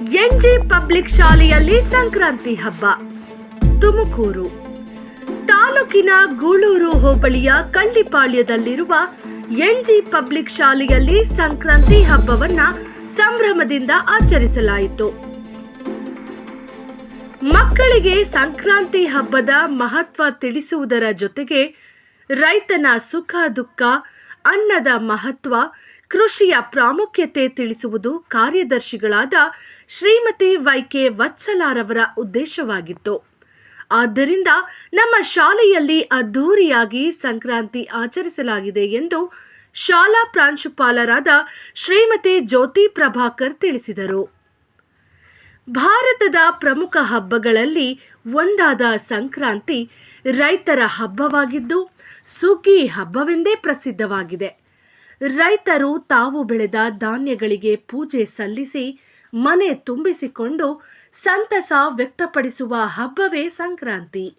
NJ public ಶಾಲೆಯಲ್ಲಿ ಸಂಕ್ರಾಂತಿ ಹಬ್ಬ. ತುಮಕೂರು. ತಾಲೂಕಿನ ಗೂಳೂರು ಹೋಬಳಿಯ ಕಳ್ಳಿಪಾಳ್ಯದಲ್ಲಿರುವ ಎನ್ಜಿ ಪಬ್ಲಿಕ್ ಶಾಲೆಯಲ್ಲಿ ಸಂಕ್ರಾಂತಿ ಹಬ್ಬವನ್ನ ಸಂಭ್ರಮದಿಂದ ಆಚರಿಸಲಾಯಿತು. ಮಕ್ಕಳಿಗೆ ಸಂಕ್ರಾಂತಿ ಹಬ್ಬದ ಮಹತ್ವ ತಿಳಿಸುವುದರ ಜೊತೆಗೆ ರೈತನ ಸುಖ, ದುಃಖ, ಅನ್ನದ ಮಹತ್ವ ಕೃಷಿಯ ಪ್ರಾಮುಖ್ಯತೆ ತಿಳಿಸುವುದು ಕಾರ್ಯದರ್ಶಿಗಳಾದ ಶ್ರೀಮತಿ ವೈಕೆ ವತ್ಸಲಾರವರ ಉದ್ದೇಶವಾಗಿತ್ತು. ಆದ್ದರಿಂದ ನಮ್ಮ ಶಾಲೆಯಲ್ಲಿ ಅದ್ಧೂರಿಯಾಗಿ ಸಂಕ್ರಾಂತಿ ಆಚರಿಸಲಾಗಿದೆ ಎಂದು ಶಾಲಾ ಪ್ರಾಂಶುಪಾಲರಾದ ಶ್ರೀಮತಿ ಜ್ಯೋತಿ ಪ್ರಭಾಕರ್ ತಿಳಿಸಿದರು. ಭಾರತದ ಪ್ರಮುಖ ಹಬ್ಬಗಳಲ್ಲಿ ಒಂದಾದ ಸಂಕ್ರಾಂತಿ ರೈತರ ಹಬ್ಬವಾಗಿದ್ದು, ಸುಗ್ಗಿ ಹಬ್ಬವೆಂದೇ ಪ್ರಸಿದ್ಧವಾಗಿದೆ. ರೈತರು ತಾವು ಬೆಳೆದ ಧಾನ್ಯಗಳಿಗೆ ಪೂಜೆ ಸಲ್ಲಿಸಿ ಮನೆ ತುಂಬಿಸಿಕೊಂಡು ಸಂತಸ ವ್ಯಕ್ತಪಡಿಸುವ ಹಬ್ಬವೇ ಸಂಕ್ರಾಂತಿ.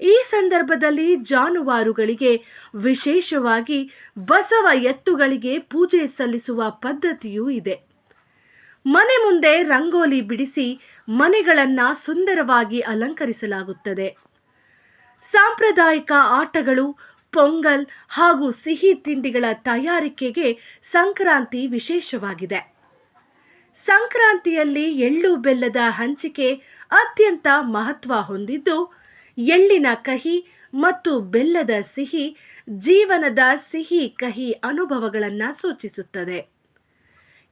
ಈ ಸಂದರ್ಭದಲ್ಲಿ ಜಾನುವಾರುಗಳಿಗೆ ವಿಶೇಷವಾಗಿ ಬಸವ ಎತ್ತುಗಳಿಗೆ ಪೂಜೆ ಸಲ್ಲಿಸುವ ಪದ್ಧತಿಯೂ ಇದೆ. ಮನೆ ಮುಂದೆ ರಂಗೋಲಿ ಬಿಡಿಸಿ ಮನೆಗಳನ್ನು ಸುಂದರವಾಗಿ ಅಲಂಕರಿಸಲಾಗುತ್ತದೆ. ಸಾಂಪ್ರದಾಯಿಕ ಆಟಗಳು ಪೊಂಗಲ್ ಹಾಗೂ ಸಿಹಿ ತಿಂಡಿಗಳ ತಯಾರಿಕೆಗೆ ಸಂಕ್ರಾಂತಿ ವಿಶೇಷವಾಗಿದೆ. ಸಂಕ್ರಾಂತಿಯಲ್ಲಿ ಎಳ್ಳು ಬೆಲ್ಲದ ಹಂಚಿಕೆ ಅತ್ಯಂತ ಮಹತ್ವ ಹೊಂದಿದ್ದು, ಎಳ್ಳಿನ ಕಹಿ ಮತ್ತು ಬೆಲ್ಲದ ಸಿಹಿ ಜೀವನದ ಸಿಹಿ ಕಹಿ ಅನುಭವಗಳನ್ನು ಸೂಚಿಸುತ್ತದೆ.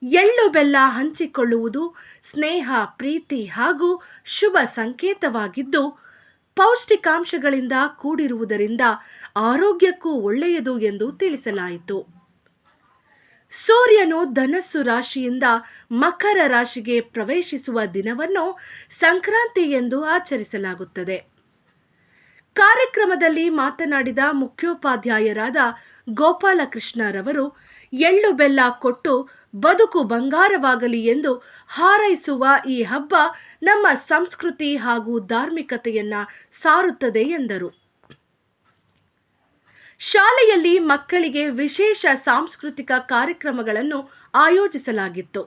ಎಳ್ಳು ಬೆಲ್ಲ ಹಂಚಿಕೊಳ್ಳುವುದು ಸ್ನೇಹ, ಪ್ರೀತಿ ಹಾಗೂ ಶುಭ ಸಂಕೇತವಾಗಿದ್ದು ಪೌಷ್ಟಿಕಾಂಶಗಳಿಂದ ಕೂಡಿರುವುದರಿಂದ ಆರೋಗ್ಯಕ್ಕೂ ಒಳ್ಳೆಯದು ಎಂದು ತಿಳಿಸಲಾಯಿತು. ಸೂರ್ಯನು ಧನಸ್ಸು ರಾಶಿಯಿಂದ ಮಕರ ರಾಶಿಗೆ ಪ್ರವೇಶಿಸುವ ದಿನವನ್ನು ಸಂಕ್ರಾಂತಿ ಎಂದು ಆಚರಿಸಲಾಗುತ್ತದೆ. ಕಾರ್ಯಕ್ರಮದಲ್ಲಿ ಮಾತನಾಡಿದ ಮುಖ್ಯೋಪಾಧ್ಯಾಯರಾದ ಗೋಪಾಲಕೃಷ್ಣರವರು, ಎಳ್ಳು ಬೆಲ್ಲ ಕೊಟ್ಟು ಬದುಕು ಬಂಗಾರವಾಗಲಿ ಎಂದು ಹಾರೈಸುವ ಈ ಹಬ್ಬ ನಮ್ಮ ಸಂಸ್ಕೃತಿ ಹಾಗೂ ಧಾರ್ಮಿಕತೆಯನ್ನ ಸಾರುತ್ತದೆ ಎಂದರು. ಶಾಲೆಯಲ್ಲಿ ಮಕ್ಕಳಿಗೆ ವಿಶೇಷ ಸಾಂಸ್ಕೃತಿಕ ಕಾರ್ಯಕ್ರಮಗಳನ್ನು ಆಯೋಜಿಸಲಾಗಿತ್ತು.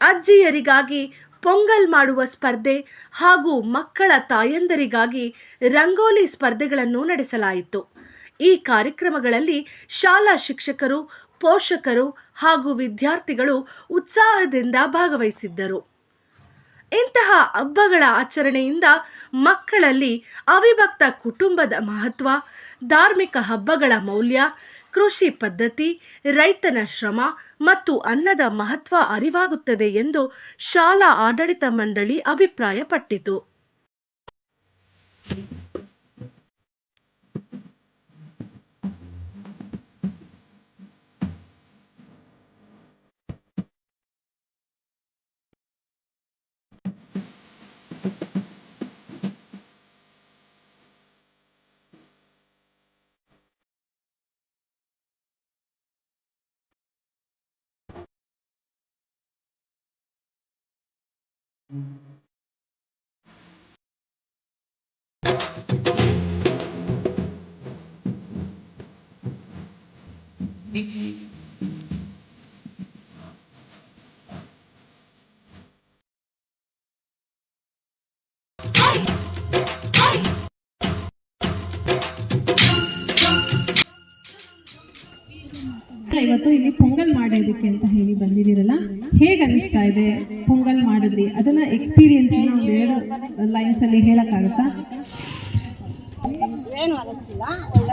ಅಜ್ಜಿಯರಿಗಾಗಿ ಪೊಂಗಲ್ ಮಾಡುವ ಸ್ಪರ್ಧೆ ಹಾಗೂ ಮಕ್ಕಳ ತಾಯಂದರಿಗಾಗಿ ರಂಗೋಲಿ ಸ್ಪರ್ಧೆಗಳನ್ನು ನಡೆಸಲಾಯಿತು. ಈ ಕಾರ್ಯಕ್ರಮಗಳಲ್ಲಿ ಶಾಲಾ ಶಿಕ್ಷಕರು ಪೋಷಕರು ಹಾಗೂ ವಿದ್ಯಾರ್ಥಿಗಳು ಉತ್ಸಾಹದಿಂದ ಭಾಗವಹಿಸಿದ್ದರು. ಇಂತಹ ಹಬ್ಬಗಳ ಆಚರಣೆಯಿಂದ ಮಕ್ಕಳಲ್ಲಿ ಅವಿಭಕ್ತ ಕುಟುಂಬದ ಮಹತ್ವ, ಧಾರ್ಮಿಕ ಹಬ್ಬಗಳ ಮೌಲ್ಯ, ಕೃಷಿ ಪದ್ಧತಿ, ರೈತನ ಶ್ರಮ ಮತ್ತು ಅನ್ನದ ಮಹತ್ವ ಅರಿವಾಗುತ್ತದೆ ಎಂದು ಶಾಲಾ ಆಡಳಿತ ಮಂಡಳಿ ಅಭಿಪ್ರಾಯಪಟ್ಟಿತು. Thank you. ಇವತ್ತು ಇಲ್ಲಿ ಪೊಂಗಲ್ ಮಾಡೋದಕ್ಕೆ ಅಂತ ಹೇಳಿ ಬಂದಿದ್ದೀರಲ್ಲ ಹೇಗೆ ಅನಿಸ್ತಾ ಇದೆ ಪೊಂಗಲ್ ಮಾಡಿದ್ರಿ ಅದನ್ನ ಎಕ್ಸ್ಪೀರಿಯನ್ಸ್ ಎರಡು ಲೈನ್ಸ್ ಅಲ್ಲಿ ಹೇಳಕ್ಕಾಗತ್ತಾ ಏನು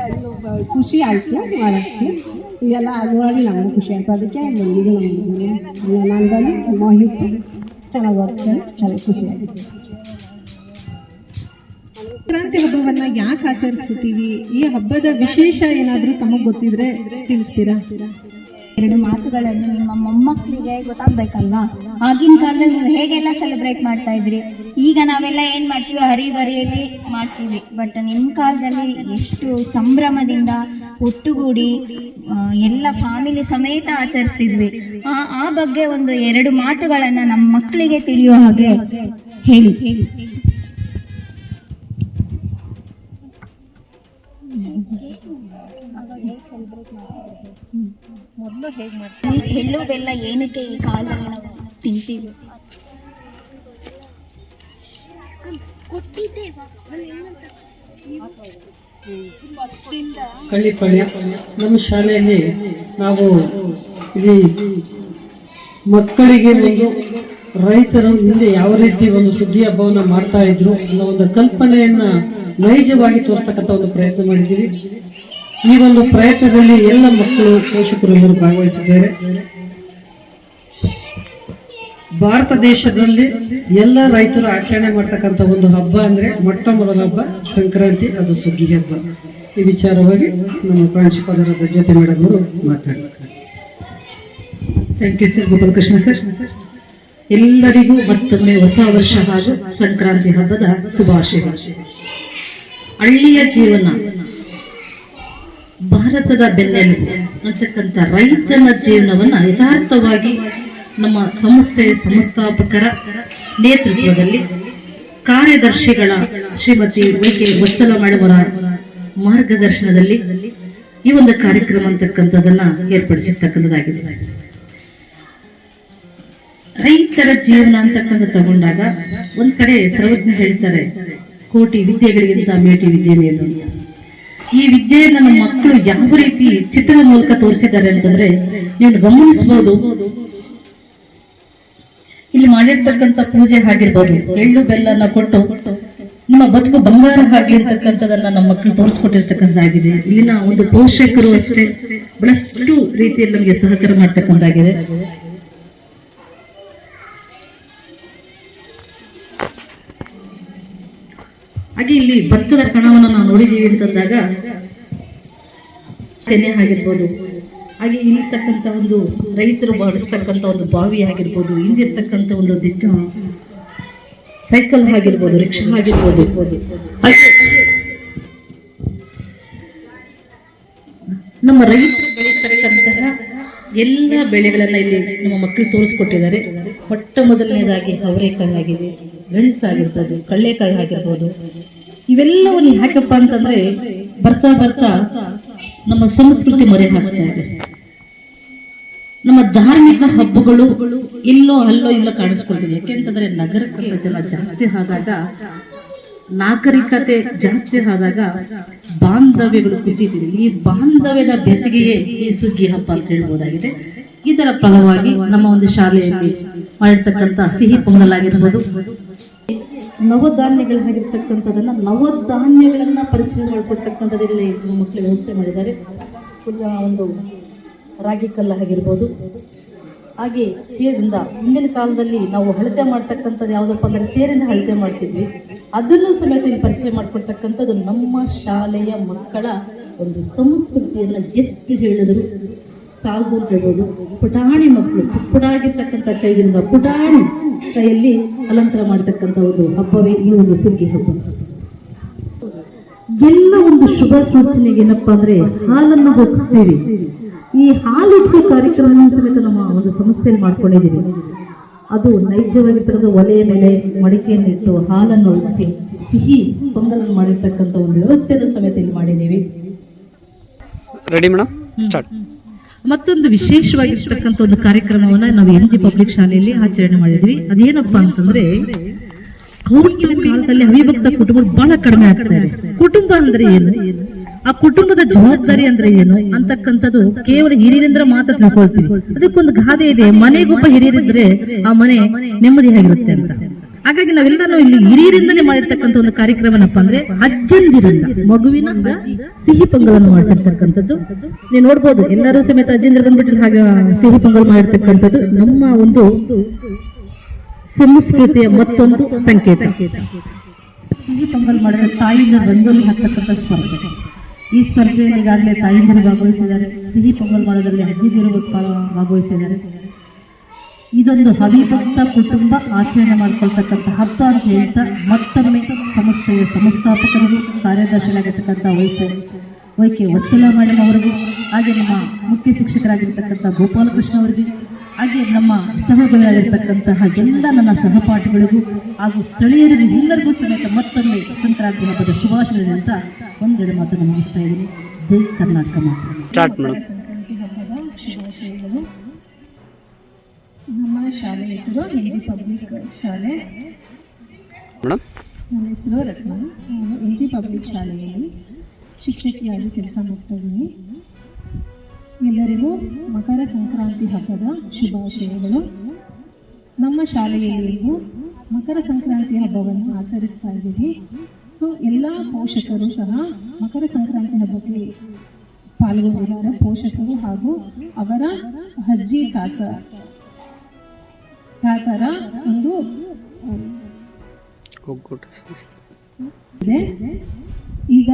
ಇದು ಖುಷಿ ಆಯಿತು ಮಾಡೋಕ್ಕೆ ಇದೆಲ್ಲ ನೋಡಿ ನಮಗೂ ಖುಷಿ ಆಯಿತು ಅದಕ್ಕೆ ನಮಗೆ ನಾನು ಬಂದು ಮಾಹಿತಿ ಚೆನ್ನಾಗಿ ಚೆನ್ನಾಗಿ ಖುಷಿ ಆಗಿದೆ ಸಂಕ್ರಾಂತಿ ಹಬ್ಬವನ್ನ ಯಾಕೆ ಆಚರಿಸ್ತೀವಿ ಈ ಹಬ್ಬದ ವಿಶೇಷ ಏನಾದರೂ ತಮಗ್ ಗೊತ್ತಿದ್ರೆ ತಿಳಿಸ್ತೀರಾ? ಎರಡು ಮಾತುಗಳನ್ನು ನಿಮ್ಮ ಮೊಮ್ಮಕ್ಕಳಿಗೆ ಗೊತ್ತಾಗ್ಬೇಕಲ್ವಾ? ಆಗಿನ ಕಾಲದಲ್ಲಿ ನೀವು ಹೇಗೆಲ್ಲ ಸೆಲೆಬ್ರೇಟ್ ಮಾಡ್ತಾ ಇದ್ರಿ? ಈಗ ನಾವೆಲ್ಲ ಏನ್ ಮಾಡ್ತೀವಿ ಹರಿಬರಿಯಲ್ಲಿ ಮಾಡ್ತೀವಿ. ಬಟ್ ನಿಮ್ಮ ಕಾಲದಲ್ಲಿ ಎಷ್ಟು ಸಂಭ್ರಮದಿಂದ ಒಟ್ಟುಗೂಡಿ ಎಲ್ಲ ಫ್ಯಾಮಿಲಿ ಸಮೇತ ಆಚರಿಸ್ತಿದ್ವಿ. ಆ ಆ ಬಗ್ಗೆ ಒಂದು ಎರಡು ಮಾತುಗಳನ್ನ ನಮ್ಮ ಮಕ್ಕಳಿಗೆ ತಿಳಿಯೋ ಹಾಗೆ ಹೇಳಿ ಹೇಳಿ. ಎಳ್ಳು ಬೆಲ್ಲ ಏನಕ್ಕೆ ಈ ಕಾಲದಲ್ಲಿ ನಾವು ತಿಂತೀವಿ? ಕಳ್ಳಿಪಾಳ್ಯ ನಮ್ಮ ಶಾಲೆಯಲ್ಲಿ ನಾವು ಇಲ್ಲಿ ಮಕ್ಕಳಿಗೆ ಒಂದು ರೈತರು ಹಿಂದೆ ಯಾವ ರೀತಿ ಒಂದು ಸುಗ್ಗಿ ಹಬ್ಬವನ್ನು ಮಾಡ್ತಾ ಇದ್ರು ಅನ್ನೋ ಒಂದು ಕಲ್ಪನೆಯನ್ನ ನೈಜವಾಗಿ ತೋರಿಸ್ತಕ್ಕಂಥ ಒಂದು ಪ್ರಯತ್ನ ಮಾಡಿದ್ದೀವಿ. ಈ ಒಂದು ಪ್ರಯತ್ನದಲ್ಲಿ ಎಲ್ಲ ಮಕ್ಕಳು ಪೋಷಕರೊಂದರು ಎಲ್ಲರೂ ಭಾಗವಹಿಸಿದ್ದಾರೆ. ಭಾರತ ದೇಶದಲ್ಲಿ ಎಲ್ಲ ರೈತರು ಆಚರಣೆ ಮಾಡ್ತಕ್ಕಂಥ ಒಂದು ಹಬ್ಬ ಅಂದ್ರೆ ಮೊಟ್ಟ ಮೊದಲ ಹಬ್ಬ ಸಂಕ್ರಾಂತಿ, ಅದು ಸುಗ್ಗಿ ಹಬ್ಬ. ಈ ವಿಚಾರವಾಗಿ ನಮ್ಮ ಪ್ರಾಂಶುಪಾಲರ ಜೊತೆ ಮೇಡಮ್ ಅವರು ಮಾತಾಡ್ತಾರೆ. Thank you sir Gopalakrishna sir ಎಲ್ಲರಿಗೂ ಮತ್ತೊಮ್ಮೆ ಹೊಸ ವರ್ಷ ಹಾಗೂ ಸಂಕ್ರಾಂತಿ ಹಬ್ಬದ ಶುಭಾಶಯ ಹಳ್ಳಿಯ ಜೀವನ ಭಾರತದ ಬೆನ್ನೆಲುಬು ಅಂತಕ್ಕಂಥ ರೈತನ ಜೀವನವನ್ನ ಯಥಾರ್ಥವಾಗಿ ನಮ್ಮ ಸಂಸ್ಥೆಯ ಸಂಸ್ಥಾಪಕರ ನೇತೃತ್ವದಲ್ಲಿ ಕಾರ್ಯದರ್ಶಿಗಳ ಶ್ರೀಮತಿ ವೈ ಕೆ ವತ್ಸಲ ಮಾಡುವರ ಮಾರ್ಗದರ್ಶನದಲ್ಲಿ ಈ ಒಂದು ಕಾರ್ಯಕ್ರಮ ಅಂತಕ್ಕಂಥದ್ದನ್ನ ಏರ್ಪಡಿಸಿರ್ತಕ್ಕಂಥದ್ದಾಗಿದೆ ರೈತರ ಜೀವನ ಅಂತಕ್ಕಂಥ ತಗೊಂಡಾಗ ಒಂದ್ ಕಡೆ ಸರ್ವಜ್ಞ ಹೇಳ್ತಾರೆ, ಕೋಟಿ ವಿದ್ಯೆಗಳಿಗಿಂತ ಮೇಟಿ ವಿದ್ಯೆ ಮೇಲು ಅಂತ. ಈ ವಿದ್ಯೆಯನ್ನ ನಮ್ಮ ಮಕ್ಕಳು ಯಾವ ರೀತಿ ಚಿತ್ರದ ಮೂಲಕ ತೋರಿಸಿದ್ದಾರೆ ಅಂತಂದ್ರೆ ನೀವು ಗಮನಿಸಬಹುದು ಇಲ್ಲಿ ಮಾಡಿರ್ತಕ್ಕಂಥ ಪೂಜೆ ಆಗಿರ್ಬೋದು. ಎಳ್ಳು ಬೆಲ್ಲನ ಕೊಟ್ಟು ನಿಮ್ಮ ಬದುಕು ಬಂಗಾರ ಆಗ್ಲಿ ಅಂತಕ್ಕಂಥದನ್ನ ನಮ್ಮ ಮಕ್ಕಳು ತೋರಿಸ್ಕೊಟ್ಟಿರ್ತಕ್ಕಂಥದ್ದಾಗಿದೆ ಇಲ್ಲಿನ ಒಂದು ಪೋಷಕರು ಅಷ್ಟೇ, ಬಹಳಷ್ಟು ರೀತಿಯಲ್ಲಿ ನಮಗೆ ಸಹಕಾರ ಮಾಡ್ತಕ್ಕಂಥದ್ದಾಗಿದೆ ಹಾಗೆ ಇಲ್ಲಿ ಭತ್ತದ ಕಣವನ್ನು ನಾವು ನೋಡಿದ್ದೀವಿ ಅಂತಂದಾಗ ತೆನೆ ಆಗಿರ್ಬೋದು. ಹಾಗೆ ಇಲ್ಲಿರ್ತಕ್ಕಂಥ ಒಂದು ರೈತರು ಬಳಸ್ತಕ್ಕಂಥ ಒಂದು ಬಾವಿ ಆಗಿರ್ಬೋದು, ಹಿಂದಿರ್ತಕ್ಕಂಥ ಒಂದು ದಿಟ್ಟ ಸೈಕಲ್ ಆಗಿರ್ಬೋದು ರಿಕ್ಷಾ ಆಗಿರ್ಬೋದು. ನಮ್ಮ ರೈತರು ಬೆಳೀತಕ್ಕಂತಹ ಎಲ್ಲ ಬೆಳೆಗಳನ್ನ ಇಲ್ಲಿ ನಮ್ಮ ಮಕ್ಕಳು ತೋರಿಸ್ಕೊಟ್ಟಿದ್ದಾರೆ. ಮೊಟ್ಟ ಮೊದಲನೇದಾಗಿ ಅವರೇಕಾಯಿ ಆಗಿದೆ. ಮೆಣಸಾಗಿರ್ತದೆ ಕಳ್ಳೆಕಾಯಿ ಆಗಿರ್ಬೋದು ಇವೆಲ್ಲವನ್ನು ಯಾಕಪ್ಪ ಅಂತಂದ್ರೆ ಬರ್ತಾ ಬರ್ತಾ ನಮ್ಮ ಸಂಸ್ಕೃತಿ ಮರೆ ಹಾಕ್ತಾ ಇದೆ. ನಮ್ಮ ಧಾರ್ಮಿಕ ಹಬ್ಬಗಳು ಇಲ್ಲೋ ಅಲ್ಲೋ ಇಲ್ಲೋ ಕಾಣಿಸ್ಕೊಳ್ತಿದೆ. ಯಾಕೆಂತಂದ್ರೆ ನಗರಕ್ಕೆ ಜನ ಜಾಸ್ತಿ ಆದಾಗ, ನಾಗರಿಕತೆ ಜಾಸ್ತಿ ಆದಾಗ ಬಾಂಧವ್ಯಗಳು ಕುಸಿತಿದೆ. ಈ ಬಾಂಧವ್ಯದ ಬೆಸಿಗೆಯೇ ಈ ಸುಗ್ಗಿ ಹಬ್ಬ ಅಂತ ಹೇಳ್ಬೋದಾಗಿದೆ. ಇದರ ಫಲವಾಗಿ ನಮ್ಮ ಒಂದು ಶಾಲೆಯಲ್ಲಿ ಮಾಡಿರ್ತಕ್ಕಂಥ ಸಿಹಿ ಪೊಂಗಲ್ ಆಗಿರ್ಬೋದು ನವಧಾನ್ಯಗಳಾಗಿರ್ತಕ್ಕಂಥದನ್ನ ನವಧಾನ್ಯಗಳನ್ನ ಪರಿಚಯ ಮಾಡಿಕೊಡ್ತಕ್ಕಂಥದ್ದಿಲ್ಲ ಮಕ್ಕಳು ವ್ಯವಸ್ಥೆ ಮಾಡಿದ್ದಾರೆ. ಒಂದು ರಾಗಿ ಕಲ್ಲ ಆಗಿರ್ಬೋದು. ಹಾಗೆ ಸೇರಿಂದ ಹಿಂದಿನ ಕಾಲದಲ್ಲಿ ನಾವು ಅಳತೆ ಮಾಡ್ತಕ್ಕಂಥದ್ದು ಯಾವುದಪ್ಪ ಅಂದರೆ ಸೇರಿಂದ ಅಳತೆ ಮಾಡ್ತಿದ್ವಿ. ಅದನ್ನು ಸಮೇತ ಇಲ್ಲಿ ಪರಿಚಯ ಮಾಡಿಕೊಡ್ತಕ್ಕಂಥದ್ದು ನಮ್ಮ ಶಾಲೆಯ ಮಕ್ಕಳ ಒಂದು ಸಂಸ್ಕೃತಿಯನ್ನು ಎಷ್ಟು ಹೇಳಿದ್ರು. ಸಾಲದು ಅಂತ ಹೇಳ್ಬೋದು. ಪುಟಾಣಿ ಮಕ್ಕಳು ಪುಟಾಗಿರ್ತಕ್ಕಂಥ ಕೈಯಿಂದ ಪುಟಾಣಿ ಕೈಯಲ್ಲಿ ಅಲಂಕಾರ ಮಾಡ್ತಕ್ಕಂಥ ಒಂದು ಹಬ್ಬವೇ ಈ ಒಂದು ಸುಗ್ಗಿ ಹಬ್ಬ. ಎಲ್ಲ ಒಂದು ಶುಭ ಸೂಚನೆಗೆ ಏನಪ್ಪಾ ಅಂದ್ರೆ ಹಾಲನ್ನು ಹೋಗಿಸ್ತೀವಿ ಈ ಹಾಲು ಕಾರ್ಯಕ್ರಮ ಸಮೇತ ನಮ್ಮ ಒಂದು ಸಂಸ್ಥೆಯಲ್ಲಿ ಮಾಡ್ಕೊಂಡಿದ್ದೀವಿ. ಅದು ನೈಜವಾಗಿ ತರದ ಒಲೆಯ ಮೇಲೆ ಮಡಿಕೆಯನ್ನು ಇಟ್ಟು ಹಾಲನ್ನು ಉಗಿಸಿ ಸಿಹಿ ಪೊಂಗಲನ್ನು ಮಾಡಿರ್ತಕ್ಕಂಥ ಒಂದು ವ್ಯವಸ್ಥೆಯನ್ನು ಸಮೇತ ಇಲ್ಲಿ ಮಾಡಿದ್ದೀವಿ. ರೆಡಿ ಮೇಡಮ್ ಸ್ಟಾರ್ಟ್ ಮತ್ತೊಂದು ವಿಶೇಷವಾಗಿರ್ತಕ್ಕಂಥ ಒಂದು ಕಾರ್ಯಕ್ರಮವನ್ನ ನಾವು ಎನ್ ಜಿ ಪಬ್ಲಿಕ್ ಶಾಲೆಯಲ್ಲಿ ಆಚರಣೆ ಮಾಡಿದ್ವಿ. ಅದೇನಪ್ಪಾ ಅಂತಂದ್ರೆ, ಕೌಟುಂಬಿಕ ಕಾಲದಲ್ಲಿ ಅವಿಭಕ್ತ ಕುಟುಂಬ ಬಹಳ ಕಡಿಮೆ ಆಗ್ತಾ ಇದೆ. ಕುಟುಂಬ ಅಂದ್ರೆ ಏನು? ಆ ಕುಟುಂಬದ ಜವಾಬ್ದಾರಿ ಅಂದ್ರೆ ಏನು ಅಂತಕ್ಕಂಥದ್ದು ಕೇವಲ ಹಿರಿಯರಿಂದ ಮಾತ್ರ ತಿಳ್ಕೊಳ್ತೀವಿ. ಅದಕ್ಕೊಂದು ಗಾದೆ ಇದೆ, ಮನೆಗೊಬ್ಬ ಹಿರಿಯರಿದ್ರೆ ಆ ಮನೆ ನೆಮ್ಮದಿಯಾಗಿರುತ್ತೆ ಅಂತ. ಹಾಗಾಗಿ ನಾವೆಲ್ಲರೂ ಇಲ್ಲಿ ಹಿರಿಯರಿಂದನೇ ಮಾಡಿರ್ತಕ್ಕಂಥ ಒಂದು ಕಾರ್ಯಕ್ರಮ ಏನಪ್ಪಾ ಅಂದ್ರೆ ಅಜ್ಜಂದಿರಿಂದ, ಮಗುವಿನ ಸಿಹಿ ಪೊಂಗಲನ್ನು ಮಾಡಿಸಿರ್ತಕ್ಕಂಥದ್ದು ನೀವು ನೋಡ್ಬೋದು, ಎಲ್ಲರೂ ಸಮೇತ ಅಜ್ಜಂದಿರ ಬಂದ್ಬಿಟ್ಟು ಹಾಗೆ ಸಿಹಿ ಪೊಂಗಲ್ ಮಾಡಿರ್ತಕ್ಕಂಥದ್ದು. ನಮ್ಮ ಒಂದು ಸಂಸ್ಕೃತಿಯ ಮತ್ತೊಂದು ಸಂಕೇತ. ಸಿಹಿ ಪೊಂಗಲ್ ಮಾಡಿದ್ರೆ ತಾಯಿಯಿಂದ ರಂಗೋಲಿ ಹಾಕ್ತಕ್ಕಂಥ ಸ್ಪರ್ಧೆ. ಈ ಸ್ಪರ್ಧೆಯಲ್ಲಿ ಈಗಾಗಲೇ ತಾಯಿಂದರು ಭಾಗವಹಿಸಿದ್ದಾರೆ. ಸಿಹಿ ಪೊಂಗಲ್ ಮಾಡೋದ್ರಲ್ಲಿ ಅಜ್ಜಿದಿರು ಭಾಗವಹಿಸಿದ್ದಾರೆ. ಇದೊಂದು ಹವಿಭಕ್ತ ಕುಟುಂಬ ಆಚರಣೆ ಮಾಡ್ಕೊಳ್ತಕ್ಕಂಥ ಹಬ್ಬ ಅಂತ ಹೇಳ್ತಾ ಮತ್ತೊಮ್ಮೆ ಸಂಸ್ಥೆಯ ಸಂಸ್ಥಾಪಕರಿಗೂ ಕಾರ್ಯದರ್ಶಿಯಾಗಿರ್ತಕ್ಕಂಥ ವಯಸ್ಸು ವೈ ಕೆ ವತ್ಸಲ ಮೇಡಮ್ ಅವರಿಗೂ, ಹಾಗೆ ನಮ್ಮ ಮುಖ್ಯ ಶಿಕ್ಷಕರಾಗಿರ್ತಕ್ಕಂಥ ಗೋಪಾಲಕೃಷ್ಣ ಅವರಿಗೆ, ಹಾಗೆ ನಮ್ಮ ಸಹೋದರರಾಗಿರ್ತಕ್ಕಂತಹ ಎಲ್ಲ ನನ್ನ ಸಹಪಾಠಿಗಳಿಗೂ ಹಾಗೂ ಸ್ಥಳೀಯರಿಗೂ ಎಲ್ಲರಿಗೂ ಸಮೇತ ಮತ್ತೊಮ್ಮೆ ಸಂಕ್ರಾಂತಿ ಹಬ್ಬದ ಶುಭಾಶಯಗಳು ಅಂತ ಒಂದೆರಡು ಮಾತನ್ನು ಮುಗಿಸ್ತಾ ಇದ್ದೀನಿ. ಜೈ ಕರ್ನಾಟಕ ಮಾತ್ರ ಶಾಲೆ ಹೆಸರು ಎನ್ ಜಿ ಪಬ್ಲಿಕ್ ಶಾಲೆ. ಮೇಡಮ್? ನನ್ನ ಹೆಸರು ರತ್ನ. ನಾನು ಎನ್ ಜಿ ಪಬ್ಲಿಕ್ ಶಾಲೆಯಲ್ಲಿ ಶಿಕ್ಷಕಿಯಾಗಿ ಕೆಲಸ ಮಾಡ್ತಾ ಇದ್ದೀನಿ. ಎಲ್ಲರಿಗೂ ಮಕರ ಸಂಕ್ರಾಂತಿ ಹಬ್ಬದ ಶುಭಾಶಯಗಳು. ನಮ್ಮ ಶಾಲೆಯಲ್ಲಿಗೂ ಮಕರ ಸಂಕ್ರಾಂತಿ ಹಬ್ಬವನ್ನು ಆಚರಿಸ್ತಾ ಇದ್ದೀವಿ. ಸೊ ಎಲ್ಲ ಪೋಷಕರು ಸಹ ಮಕರ ಸಂಕ್ರಾಂತಿ ಹಬ್ಬಕ್ಕೆ ಪಾಲ್ಗೊಂಡಿದ್ದಾರೆ ಪೋಷಕರು ಹಾಗೂ ಅವರ ಅಜ್ಜಿ ತಾತ ತಾತರ ಒಂದು ಒಕ್ಕೂಟ ಸಂಸ್ಥೆ ಇದೆ. ಈಗ